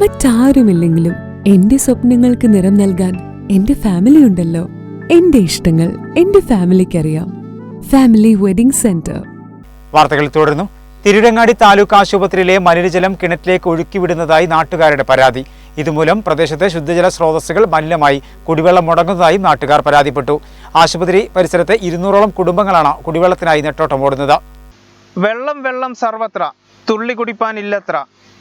മറ്റാരുമില്ലെങ്കിലും എന്റെ സ്വപ്നങ്ങൾക്ക് നിറം നൽകാൻ എന്റെ ഫാമിലി ഉണ്ടല്ലോ. എന്റെ ഇഷ്ടങ്ങൾ എന്റെ ഫാമിലിക്കറിയാം ഫാമിലി വെഡിംഗ് സെന്റർ വാർത്തകൾ തുടരുന്നു. തിരുരങ്ങാടി താലൂക്ക് ആശുപത്രിയിലെ മലിനജലം കിണറ്റിലേക്ക് ഒഴുക്കിവിടുന്നതായി നാട്ടുകാരുടെ പരാതി. ഇതുമൂലം പ്രദേശത്തെ ശുദ്ധജല സ്രോതസ്സുകൾ മലിനമായി. കുടിവെള്ളം മുടങ്ങുന്നതായും നാട്ടുകാർ പരാതിപ്പെട്ടു. ആശുപത്രി പരിസരത്തെ ഇരുന്നൂറോളം കുടുംബങ്ങളാണ് കുടിവെള്ളത്തിനായി നെട്ടോട്ടമോടുന്നത് വെള്ളം വെള്ളം സർവത്ര. തുള്ളി കുടിപ്പാനില്ലത്ര.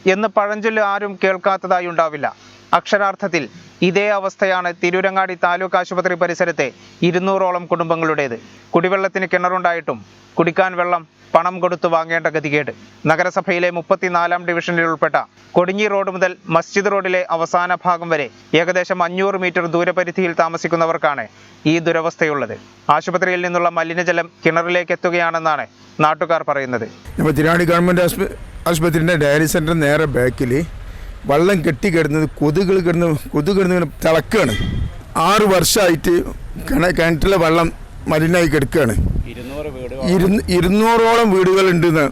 എന്ന് പഴഞ്ചൊല്ല് ആരും കേൾക്കാത്തതായി ഉണ്ടാവില്ല. അക്ഷരാർത്ഥത്തിൽ ഇതേ അവസ്ഥയാണ് തിരൂരങ്ങാടി താലൂക്ക് ആശുപത്രി പരിസരത്തെ ഇരുന്നൂറോളം കുടുംബങ്ങളുടേത്. കുടിവെള്ളത്തിന് കിണറുണ്ടായിട്ടും കുടിക്കാൻ വെള്ളം പണം കൊടുത്തു വാങ്ങേണ്ട ഗതികേട്. നഗരസഭയിലെ മുപ്പത്തിനാലാം ഡിവിഷനിൽ ഉൾപ്പെട്ട കൊടിഞ്ഞി റോഡ് മുതൽ മസ്ജിദ് റോഡിലെ അവസാന ഭാഗം വരെ ഏകദേശം അഞ്ഞൂറ് മീറ്റർ ദൂരപരിധിയിൽ താമസിക്കുന്നവർക്കാണ് ഈ ദുരവസ്ഥയുള്ളത്. ആശുപത്രിയിൽ നിന്നുള്ള മലിനജലം കിണറിലേക്ക് എത്തുകയാണെന്നാണ് നാട്ടുകാർ പറയുന്നത്. ഗവൺമെന്റ് ആശുപത്രിന്റെ ഡയറി സെന്റർ നേരെ ബാക്കിൽ വെള്ളം കെട്ടി കെട്ടിക്കിടന്നത് കൊതുകൾ കിടന്ന് കൊതുക് കിടന്ന് ഇങ്ങനെ തിളക്കുകയാണ് ആറ് വർഷമായിട്ട് കിണ കിണറ്റിലെ വെള്ളം മലിനായി കിടക്കുകയാണ് ഇരുന്ന് ഇരുന്നൂറോളം വീടുകളുണ്ടെന്ന്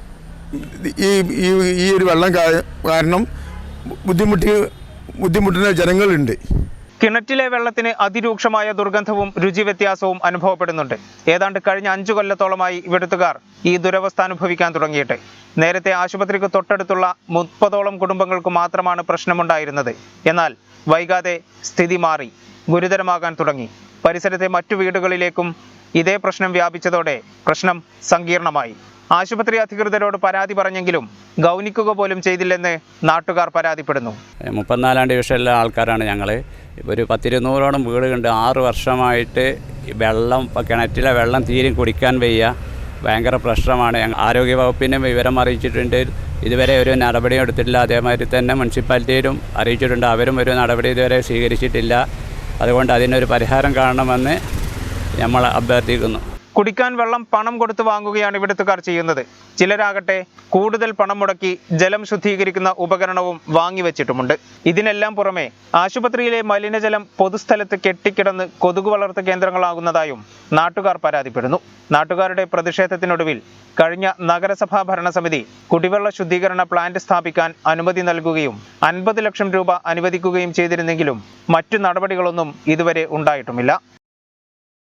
ഈ ഈ ഈ ഒരു വെള്ളം കാരണം ബുദ്ധിമുട്ടി ബുദ്ധിമുട്ടുന്ന ജനങ്ങളുണ്ട്. കിണറ്റിലെ വെള്ളത്തിന് അതിരൂക്ഷമായ ദുർഗന്ധവും രുചി വ്യത്യാസവും അനുഭവപ്പെടുന്നുണ്ട്. ഏതാണ്ട് കഴിഞ്ഞ അഞ്ചു കൊല്ലത്തോളമായി ഇവിടുത്തുകാർ ഈ ദുരവസ്ഥ അനുഭവിക്കാൻ തുടങ്ങിയിട്ട്. നേരത്തെ ആശുപത്രിക്ക് തൊട്ടടുത്തുള്ള മുപ്പതോളം കുടുംബങ്ങൾക്ക് മാത്രമാണ് പ്രശ്നമുണ്ടായിരുന്നത്. എന്നാൽ വൈകാതെ സ്ഥിതി മാറി ഗുരുതരമാകാൻ തുടങ്ങി. പരിസരത്തെ മറ്റു വീടുകളിലേക്കും ഇതേ പ്രശ്നം വ്യാപിച്ചതോടെ പ്രശ്നം സങ്കീർണമായി. ആശുപത്രി അധികൃതരോട് പരാതി പറഞ്ഞെങ്കിലും ഗൗനിക്കുക പോലും ചെയ്തില്ലെന്ന് നാട്ടുകാർ പരാതിപ്പെടുന്നു. മുപ്പത്തിനാലാം ഡിവിഷനിലെ ആൾക്കാരാണ് ഞങ്ങൾ ഒരു പത്തിരുന്നൂറോളം വീടുണ്ട് ആറ് വർഷമായിട്ട് വെള്ളം കിണറ്റിലെ വെള്ളം തീരെ കുടിക്കാൻ വയ്യ. ഭയങ്കര പ്രശ്നമാണ്. ആരോഗ്യ വകുപ്പിനും വിവരം അറിയിച്ചിട്ടുണ്ട്. ഇതുവരെ ഒരു നടപടിയും എടുത്തിട്ടില്ല. അതേമാതിരി തന്നെ മുനിസിപ്പാലിറ്റിയിലും അറിയിച്ചിട്ടുണ്ട്. അവരും ഒരു നടപടി ഇതുവരെ സ്വീകരിച്ചിട്ടില്ല. അതുകൊണ്ട് അതിനൊരു പരിഹാരം കാണണമെന്ന് നമ്മൾ അഭ്യർത്ഥിക്കുന്നു. കുടിക്കാൻ വെള്ളം പണം കൊടുത്ത് വാങ്ങുകയാണ് ഇവിടുത്തുകാർ ചെയ്യുന്നത്. ചിലരാകട്ടെ കൂടുതൽ പണം മുടക്കി ജലം ശുദ്ധീകരിക്കുന്ന ഉപകരണവും വാങ്ങിവെച്ചിട്ടുമുണ്ട് ഇതിനെല്ലാം പുറമെ ആശുപത്രിയിലെ മലിനജലം പൊതുസ്ഥലത്ത് കെട്ടിക്കിടന്ന് കൊതുകു വളർത്ത കേന്ദ്രങ്ങളാകുന്നതായും നാട്ടുകാർ പരാതിപ്പെടുന്നു. നാട്ടുകാരുടെ പ്രതിഷേധത്തിനൊടുവിൽ കഴിഞ്ഞ നഗരസഭാ ഭരണസമിതി കുടിവെള്ള ശുദ്ധീകരണ പ്ലാന്റ് സ്ഥാപിക്കാൻ അനുമതി നൽകുകയും അൻപത് ലക്ഷം രൂപ അനുവദിക്കുകയും ചെയ്തിരുന്നെങ്കിലും മറ്റു നടപടികളൊന്നും ഇതുവരെ ഉണ്ടായിട്ടുമില്ല.